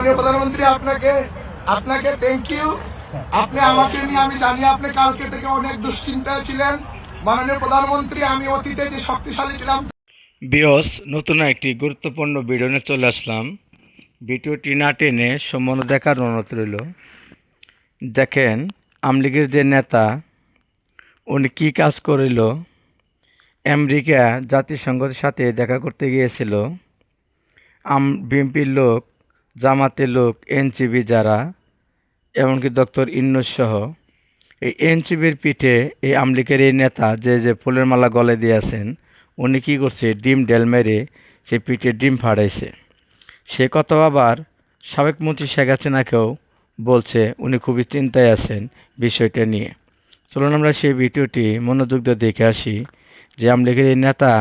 প্রধানমন্ত্রী, আপনাকে আপনাকে থ্যাংক ইউ আপনি আমাকে নিয়ে, আমি জানি আপনি কালকে থেকে অনেক দুশ্চিন্তায় ছিলেন। মাননীয় প্রধানমন্ত্রী, আমি অতীতে যে শক্তিশালী ছিলাম, বিয়স, নতুন একটি গুরুত্বপূর্ণ ভিডিও নিয়ে চলে আসলাম। ভিডিওটি না টেনে সম্বন্ধ দেখার অনুরোধ রইল। দেখেন, আমলিগের যে নেতা, উনি কী কাজ করিল? আমেরিকা জাতিসংঘের সাথে দেখা করতে গিয়েছিল। আম, বিএনপির লোক জামাতের লোক এনসিবি যারা, এমনকি ডক্টর ইন্নুস সহ, এই এনসিবির পিঠে এই আমলিকের এই নেতা যে যে ফুলের মালা গলে দিয়েছেন উনি কী করছে? ডিম ডেল মেরে সে পিঠে ডিম ফাড়াইছে সে কথা আবার সাবেক মন্ত্রী শেখ হাসিনাকেও বলছে, উনি খুবই চিন্তায় আছেন বিষয়টা নিয়ে। চলুন আমরা সেই ভিডিওটি মনোযোগ দিয়ে দেখে আসি যে আমলিগের এই নেতা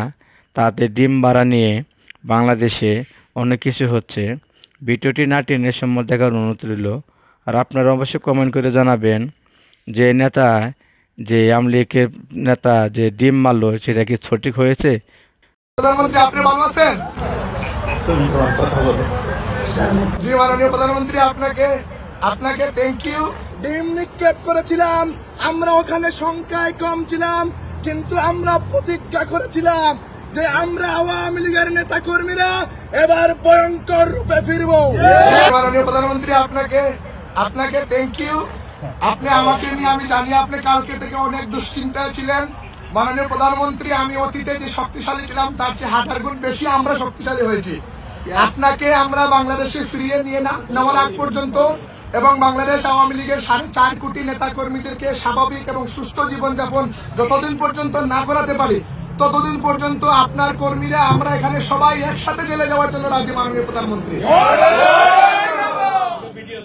তাদের ডিম বাড়া নিয়ে বাংলাদেশে অনেক কিছু হচ্ছে। ভিডিওটি না টেনে সম্মত দেখার অনুরোধ রইল। আর আপনারা অবশ্যই কমেন্ট করে জানাবেন যে নেতা যে আমলিগের নেতা যে ডিম মারলো সেটা কি সঠিক হয়েছে? প্রধানমন্ত্রী আপনি ভালো আছেন? জি মাননীয় প্রধানমন্ত্রী আপনাকে আপনাকে থ্যাংক ইউ ডিম নিক্ষেপ করেছিলাম আমরা ওখানে সংখ্যায় কম ছিলাম কিন্তু আমরা প্রতিজ্ঞা করেছিলাম যে আমরা আওয়ামী লীগের নেতা কর্মীরা এবার ভয়ঙ্কর রূপে ফিরব। মাননীয় প্রধানমন্ত্রী, আপনাকে আপনাকে থ্যাংক ইউ আপনি আমাকে নিয়ে, আমি জানি আপনি কালকে থেকে অনেক দুশ্চিন্তায় ছিলেন। মাননীয় প্রধানমন্ত্রী, আমি অতীতে যে শক্তিশালী ছিলাম, তার চেয়ে হাজার গুণ বেশি আমরা শক্তিশালী হয়েছি। আপনাকে আমরা বাংলাদেশে ফিরিয়ে নিয়ে নেওয়ার আগ পর্যন্ত এবং বাংলাদেশ আওয়ামী লীগের সাড়ে চার কোটি নেতা কর্মীদেরকে স্বাভাবিক এবং সুস্থ জীবনযাপন যতদিন পর্যন্ত না করাতে পারি ততদিন পর্যন্ত আপনার কর্মীরা আমরা এখানে সবাই একসাথে জেলে যাওয়ার জন্য রাজি মাননীয় প্রধানমন্ত্রী। ভিডিও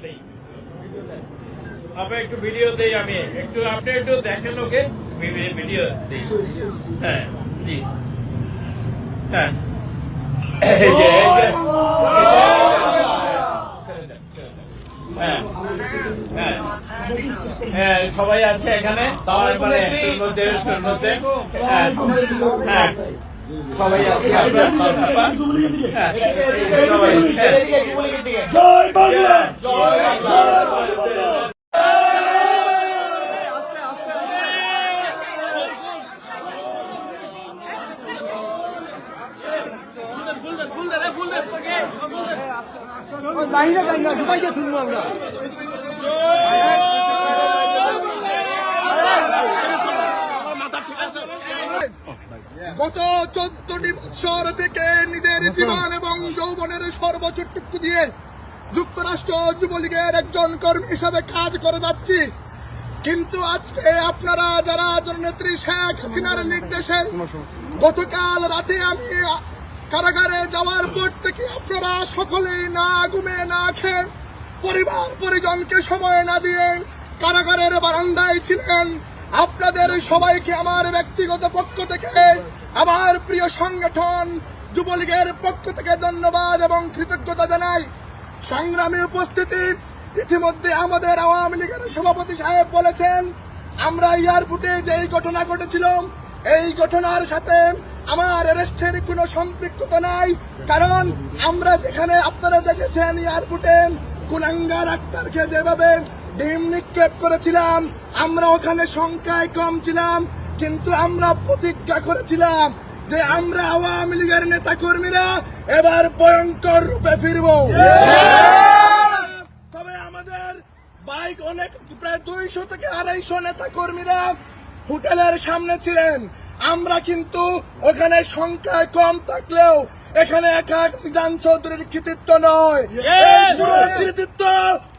আপনি একটু ভিডিও দেই আমি। একটু আপনি একটু দেখেন ওকে। ভিডিও দেই। হ্যাঁ জি। হ্যাঁ, হ্যাঁ। হ্যাঁ, সবাই আছে এখানে হ্যাঁ, হ্যাঁ। সবাই আছে হ্যাঁ, সবাই হ্যাঁ। জয় বাংলা বাইরে যাই না সবাইকে শুনব আমরা গত চোদ্দটি বছর থেকে নিজের জীবন এবং যৌবনের সর্বোচ্চটুকু দিয়ে যুক্তরাষ্ট্র যুবলীগের একজন কর্মী হিসাবে কাজ করে যাচ্ছি। কিন্তু আজকে আপনারা যারা জননেত্রী শেখ হাসিনার নির্দেশে গতকাল রাতে আমি কারাগারে যাওয়ার পর থেকে আপনারা সকলেই না ঘুমে না খেয়ে পরিবার পরিজনকে সময় না দিয়ে কারাগারের বারান্দায় ছিলেন। আপনাদের সবাইকে আমার ব্যক্তিগত পক্ষ থেকে, আমার প্রিয় সংগঠন যুবলীগের পক্ষ থেকে ধন্যবাদ এবং কৃতজ্ঞতা জানাই। সংগ্রামী উপস্থিতি, ইতিমধ্যে আমাদের আওয়ামী লীগের সভাপতি সাহেব বলেছেন, আমরা এয়ারপোর্টে যেই ঘটনা ঘটেছিল, এই ঘটনার সাথে আমার অ্যারেস্টের কোনো সম্পৃক্ততা নাই। কারণ আমরা যেখানে আপনারা দেখেছেন এয়ারপোর্টে কুলাঙ্গার আক্তারকে যেভাবে ডিম নিক্ষেপ করেছিলাম। আমরা ওখানে সংখ্যায় কম ছিলাম, কিন্তু আমরা প্রতিজ্ঞা করেছিলাম যে আমরা আওয়ামী লীগের নেতা কর্মীরা এবার ভয়ঙ্কর রূপে ফিরব। তবে আমাদের বাইক অনেক, প্রায় দুইশো থেকে আড়াইশো নেতা কর্মীরা হোটেলের সামনে ছিলেন। আমরা কিন্তু ওখানে সংখ্যায় কম থাকলেও এখানে একা মিজান চৌধুরীর কৃতিত্ব নয়। এই পুরো কৃতিত্ব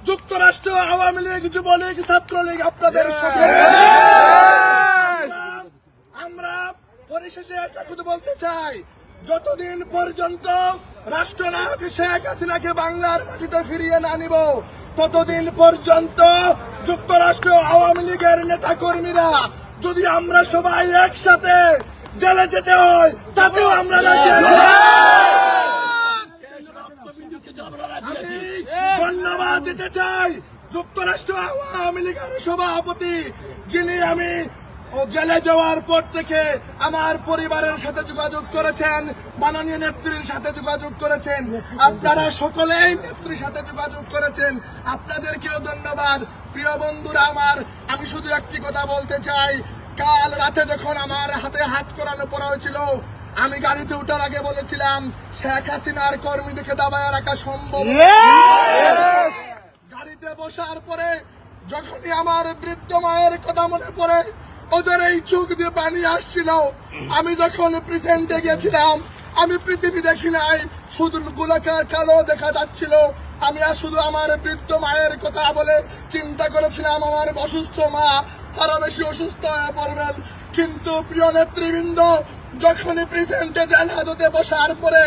যুক্তরাষ্ট্র আওয়ামী লীগ যুবলীগ ছাত্রলীগ আপনাদের সাথে আমরা পরিশেষে একটা কথা বলতে চাই। যতদিন পর্যন্ত রাষ্ট্রনায়ক শেখ হাসিনাকে বাংলার মাটিতে ফিরিয়ে না নিব ততদিন পর্যন্ত যুক্তরাষ্ট্র আওয়ামী লীগের নেতা কর্মীরা যদি আমরা সবাই একসাথে জেলে যেতে হয় তাতেও আমরা রাজি আছি। আমি ধন্যবাদ দিতে চাই যুক্তরাষ্ট্র আওয়ামী লীগের সভাপতি, যিনি আমি জেলে যাওয়ার পর থেকে আমার পরিবারের সাথে যোগাযোগ করেছেন, মাননীয় নেত্রীর সাথে যোগাযোগ করেছেন। আপনারা সকলেই নেত্রীর সাথে যোগাযোগ করেছেন। আপনাদেরকেও ধন্যবাদ। প্রিয় বন্ধুরা আমার, আমি শুধু একটি কথা বলতে চাই। কাল রাতে যখন আমার হাতে হাত করানো পড়া হয়েছিল আমি গাড়িতে ওঠার আগে বলেছিলাম শেখ হাসিনার কর্মীদেরকে দাবায় রাখা সম্ভব গাড়িতে বসার পরে যখনই আমার বৃদ্ধ মায়ের কথা মনে পড়ে ওদের এই চোখ দিয়ে পানি আসছিল। আমি যখন প্রেজেন্টে গেছিলাম আমি পৃথিবী দেখি নাই শুধু গোলাকার কালো দেখা যাচ্ছিল। আমি আর শুধু আমার বৃদ্ধ মায়ের কথা বলে চিন্তা করেছিলাম আমার অসুস্থ মা আরও বেশি অসুস্থ হয়ে পড়বেন। কিন্তু প্রিয় নেতৃবৃন্দ যখনই প্রেসিডেন্টে জেল হাজতে বসার পরে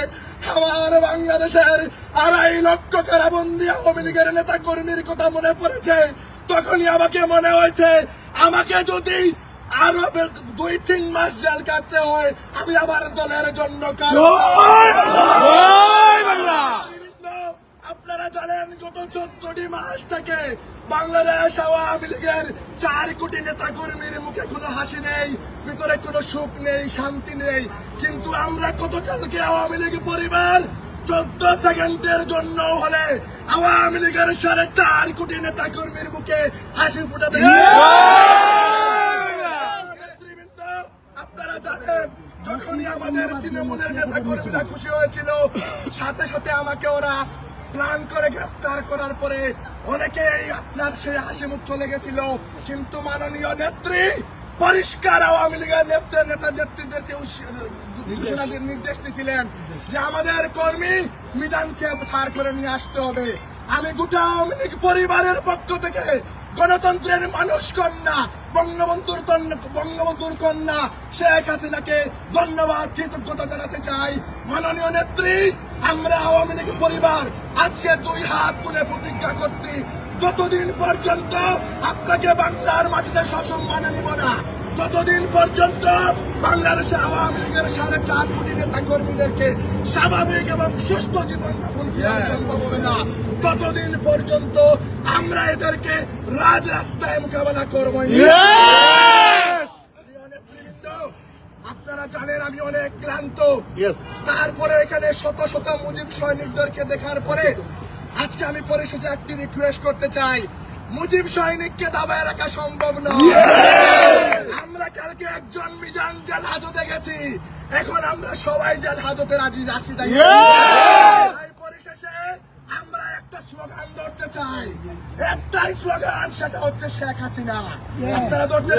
আমার বাংলাদেশের আড়াই লক্ষ কারাবন্দি আওয়ামী লীগের নেতা কর্মীর কথা মনে পড়েছে তখনই আমাকে মনে হয়েছে আমাকে যদি আরও দুই তিন মাস জেল কাটতে হয় আমি আমার দলের জন্য আপনারা জানেন গত চোদ্দটি মাস থেকে বাংলাদেশ আওয়ামী লীগের চার কোটি নেতা কর্মীর মুখে কোনো হাসি নেই, ভিতরে কোনো সুখ নেই, শান্তি নেই। কিন্তু আমরা গতকালকে আওয়ামী লীগ পরিবার চোদ্দ সেকেন্ডের জন্য হলে আওয়ামী লীগের সাড়ে চার কোটি নেতা কর্মীর মুখে হাসি ফুটাতে আপনারা জানেন, যখনই আমাদের তৃণমূলের নেতা কর্মীরা খুশি হয়েছিল, সাথে সাথে আমাকে ওরা প্ল্যান করে গ্রেফতার করার পরে অনেকেই আপনার সেই হাসি মুখ চলে গেছিল কিন্তু মাননীয় নেত্রী পরিষ্কার আওয়ামী লীগের নেত্রী নেতা নেত্রীদেরকে ঘোষণা নির্দেশ দিয়েছিলেন যে আমাদের কর্মী মিজানকে ছাড় করে নিয়ে আসতে হবে। আমি গোটা আওয়ামী লীগ পরিবারের পক্ষ থেকে গণতন্ত্রের মানুষ কন্যা, বঙ্গবন্ধুর বঙ্গবন্ধুর কন্যা শেখ হাসিনাকে ধন্যবাদ, কৃতজ্ঞতা জানাতে চাই। মাননীয় নেত্রী, আমরা আওয়ামী লীগ পরিবার আজকে দুই হাত তুলে প্রতিজ্ঞা করছি, যতদিন পর্যন্ত আপনাকে বাংলার মাটিতে সসম্মানে নিব না যতদিন পর্যন্ত বাংলাদেশে আওয়ামী লীগের সাড়ে চার কোটি নেতা কর্মীদেরকে স্বাভাবিক এবং সুস্থ জীবনযাপন ফেরানো সম্ভব হবে না ততদিন পর্যন্ত আমরা এদেরকে রাজ রাস্তায় মোকাবেলা করব আপনারা জানেন আমি অনেক ক্লান্ত। তারপরে এখানে শত শত মুজিব সৈনিকদেরকে দেখার পরে আজকে আমি পরিশেষে একটি রিকোয়েস্ট করতে চাই। মুজিব সৈনিককে দাবায় রাখা সম্ভব নয়। আমরা সবাই জেল হাজতে রাজি আছি তাই পরিশেষে আমরা একটা স্লোগান ধরতে চাই। একটাই স্লোগান সেটা হচ্ছে শেখ হাসিনা। আপনারা ধরতে